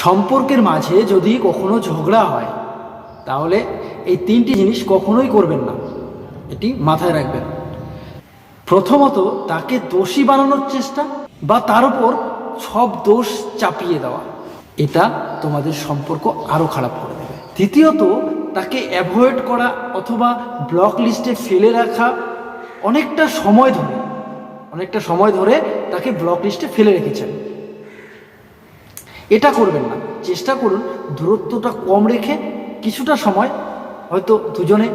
সম্পর্কের মাঝে যদি কখনো ঝগড়া হয়, তাহলে এই তিনটি জিনিস কখনোই করবেন না। এটি মাথায় রাখবেন। প্রথমত, তাকে দোষী বানানোর চেষ্টা বা তার উপর সব দোষ চাপিয়ে দেওয়া। এটা তোমাদের সম্পর্ক আরও খারাপ করে দেবে। দ্বিতীয়ত, তাকে অ্যাভয়েড করা অথবা ব্লক লিস্টে ফেলে রাখা অনেকটা সময় ধরে, অনেকটা সময় ধরে তাকে ব্লক লিস্টে ফেলে রেখেছেন। এটা করবেন না। চেষ্টা করুন দূরত্বটা কম রেখে কিছুটা সময় হয়তো দুজনে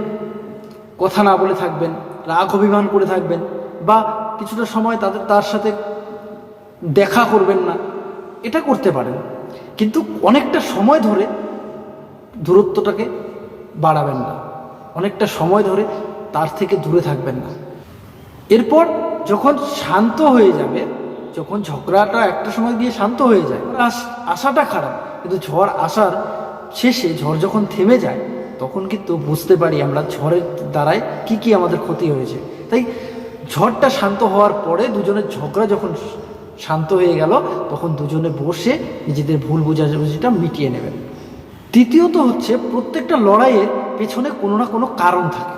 কথা না বলে থাকবেন, রাগ অভিমান করে থাকবেন বা কিছুটা সময় তাদের, তার সাথে দেখা করবেন না, এটা করতে পারেন। কিন্তু অনেকটা সময় ধরে দূরত্বটাকে বাড়াবেন না। অনেকটা সময় ধরে তার থেকে দূরে থাকবেন না। এরপর যখন শান্ত হয়ে যাবে যখন ঝগড়াটা একটা সময় গিয়ে শান্ত হয়ে যায় আশাটা খারাপ। কিন্তু ঝড় আসার শেষে, ঝড় যখন থেমে যায়, তখন কিন্তু বুঝতে পারি আমরা ঝড়ের দ্বারাই কি কি আমাদের ক্ষতি হয়েছে। তাই ঝড়টা শান্ত হওয়ার পরে দুজনের ঝগড়া যখন শান্ত হয়ে গেল, তখন দুজনে বসে নিজেদের ভুল বোঝাবুঝিটা মিটিয়ে নেবেন। তৃতীয়ত হচ্ছে, প্রত্যেকটা লড়াইয়ের পেছনে কোনো না কোনো কারণ থাকে।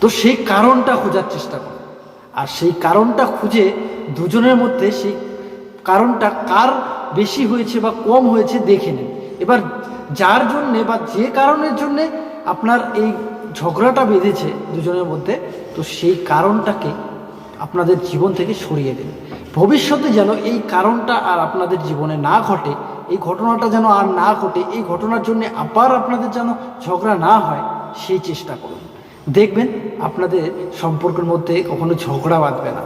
তো সেই কারণটা খোঁজার চেষ্টা করো। আর সেই কারণটা খুঁজে দুজনের মধ্যে সেই কারণটা কার বেশি হয়েছে বা কম হয়েছে দেখে নিন। এবার যার জন্যে বা যে কারণের জন্যে আপনার এই ঝগড়াটা বেঁধেছে দুজনের মধ্যে, তো সেই কারণটাকে আপনাদের জীবন থেকে সরিয়ে দিন। ভবিষ্যতে যেন এই কারণটা আর আপনাদের জীবনে না ঘটে, এই ঘটনাটা যেন আর না ঘটে, এই ঘটনার জন্য আবার আপনাদের যেন ঝগড়া না হয়, সেই চেষ্টা করুন। দেখবেন আপনাদের সম্পর্কের মধ্যে কখনো ঝগড়া বাঁধবে না।